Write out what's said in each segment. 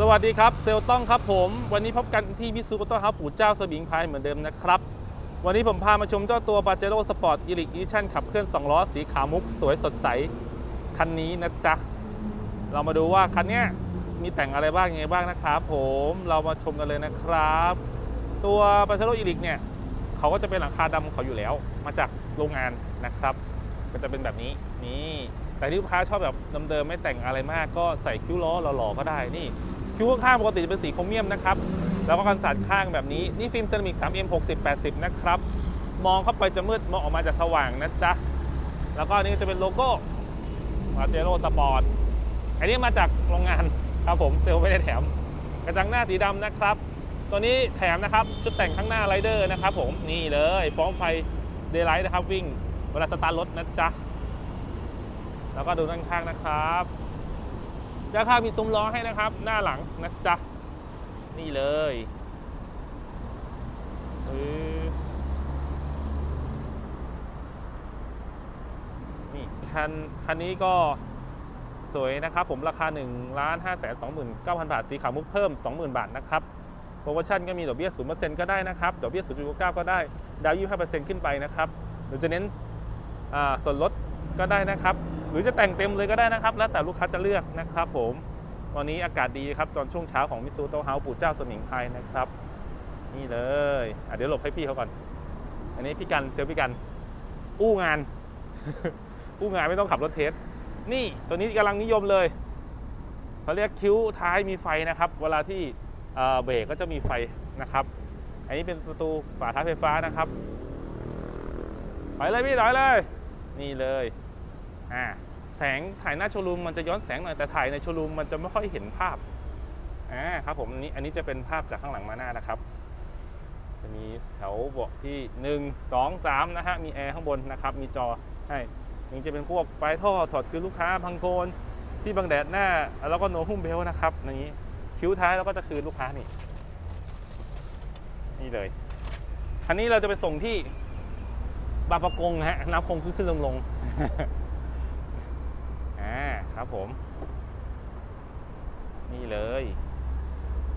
สวัสดีครับเซลต้องครับผม วันนี้พบกันที่มิซูโกโตะเฮาปู่เจ้าสมิงพายเหมือนเดิมนะครับ วันนี้ผมพามาชมเจ้าตัวปาเจโร่สปอร์ตอีลิกอีชั่นขับเคลื่อน 2 ล้อสีขาวมุก สวยสดใส คันนี้นะจ๊ะ เรามาดูว่าคันนี้มีแต่งอะไรบ้างยังไงบ้างนะครับผมเรามาชมกันเลยนะครับ ตัวปาเจโร่อีลิกเนี่ยเขาก็จะเป็นหลังคาดำเขาอยู่แล้ว มาจากโรงงานนะครับก็จะเป็นแบบนี้นี่แต่ที่ลูกค้าชอบแบบเดิมๆไม่แต่งอะไรมากก็ใส่คิ้วล้อหล่อๆก็ได้นี่ คิ้วข้างปกติจะเป็นสีโครเมียมนะครับ แล้วก็กันสาดข้างแบบนี้ นี่ฟิล์มเซรามิก 3M 60 80 นะครับ มองเข้าไปจะมืดมองออกมาจะสว่างนะจ๊ะ แล้วก็อันนี้จะเป็นโลโก้มาเจโร่สปอร์ต อันนี้มาจากโรงงานครับผมเซลลไม่ได้แถม กระจังหน้าสีดำนะครับ ตัวนี้แถมนะครับชุดแต่งข้างหน้าไรเดอร์นะครับผม นี่เลยฟ้องไฟเดย์ไลท์นะครับวิ่งเวลาสตาร์ทรถนะจ๊ะ แล้วก็ดูด้านข้างนะครับ ด้านข้างมีซุ้มล้อให้นะครับ หน้าหลังนะจ๊ะ นี่เลยอือนี่คันคันนี้ก็สวยนะครับ ผมราคา1ล้าน5 2 9 0 0 0บาท สีขาวมุกเพิ่ม 20,000 บาทนะครับโปรโมชั่นก็มีดอกเบี้ย0%ก็ได้นะครับดอกเบี้ย0.99ก็ได้ดาวน์25%ขึ้นไปนะครับหรือจะเน้นส่วนลดก็ได้นะครับ หรือจะแต่งเต็มเลยก็ได้นะครับ แล้วแต่ลูกค้าจะเลือกนะครับผมวันนี้อากาศดีครับตอนช่วงเช้าของมิซูโตเฮาปู่เจ้าสมิงไพรนะครับ นี่เลยเดี๋ยวหลบให้พี่เขาก่อน อันนี้พี่กันเซลลพี่กัน อู้งาน อู้งานไม่ต้องขับรถเทสนี่ตัวนี้กำลังนิยมเลยเขาเรียกคิ้วท้ายมีไฟนะครับ เวลาที่เอ่อเบรกก็จะมีไฟนะครับ อันนี้เป็นประตูฝาท้ายไฟฟ้านะครับถอยเลยพี่ถอยเลย นี่เลย อ่าแสงถ่ายหน้าโชว์รูมมันจะย้อนแสงหน่อยแต่ถ่ายในโชว์รูมมันจะไม่ค่อยเห็นภาพอ่าครับผมอันนี้อันนี้จะเป็นภาพจากข้างหลังมาหน้านะครับจะมีแถวเบาะที่ 1 2 3นะฮะมีแอร์ข้างบนนะครับมีจอให้นี่จะเป็นพวกปลายท่อถอดคือลูกค้าพังโกนที่บังแดดหน้า แล้วก็โนหุ้มเบลนะครับอย่างนี้คิ้วท้ายแล้วก็จะคืนลูกค้านี่นี่เลยคันนี้เราจะไปส่งที่บางประกงนะฮะน้ำคงขึ้นขึ้นลงลง ครับผม นี่เลย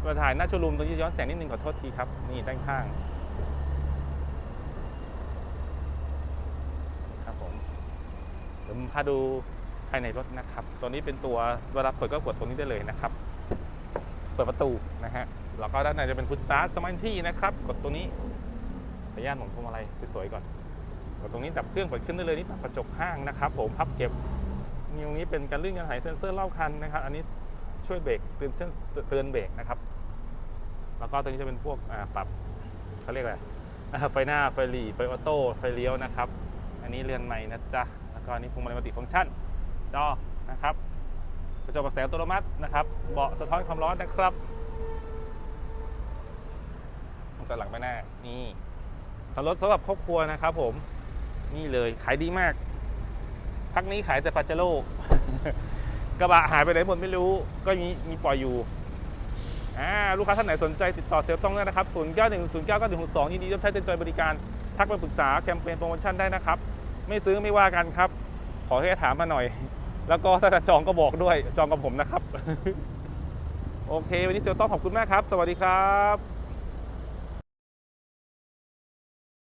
มาถ่ายหน้าโชว์รูมตรงนี้ย้อนแสงนิดนึงขอโทษทีครับ นี่ด้านข้าง ครับผมเดี๋ยวพาดูภายในรถนะครับ ตัวนี้เป็นตัวเวลาเปิดก็กดตรงนี้ได้เลยนะครับ เปิดประตูนะฮะ แล้วก็ด้านในจะเป็นพุทสตาร์สมาร์ที่นะครับ กดตรงนี้ขออนุญาตหมุนพวงมาลัยสวยๆก่อนกดตรงนี้ดับเครื่องเปิดขึ้นได้เลยนี่ปรับกระจกข้างนะครับ ผมพับเก็บ ตรงนี้เป็นการลื่นการไหลเซ็นเซอร์รอบคันนะครับ อันนี้ช่วยเบรกเตือนเตือนเตือนเบรกนะครับ แล้วก็ตัวนี้จะเป็นพวกปรับเขาเรียกอะไรอ่าไฟหน้าไฟหลีไฟออโต้ไฟเลี้ยวนะครับ อันนี้เรือนใหม่นะจ๊ะแล้วก็อันนี้พวงมาลัยมัลติฟังก์ชันจอนะครับกระจกปรับแสงอัตโนมัตินะครับ เบาะสะท้อนความร้อนนะครับมันจะหลังไปหน้านี่สำหรับสำหรับครอบครัวนะครับผมนี่เลยขายดีมาก พักนี้ขายแต่ปาเจโร่กระบะหายไปไหนหมดไม่รู้ก็มีมีปล่อยอยู่อ่าลูกค้าท่านไหนสนใจติดต่อเซลล์ต้องได้นะครับ 0 9 1 0 9 9 1 6 2 ยินดีรับใช้เต็มใจบริการ ทักมาปรึกษาแคมเปญโปรโมชั่นได้นะครับ ไม่ซื้อไม่ว่ากันครับ ขอแค่ถามมาหน่อย แล้วก็ถ้าจะจองก็บอกด้วยจองกับผมนะครับ โอเค วันนี้เซลล์ต้องขอบคุณมากครับ สวัสดีครับ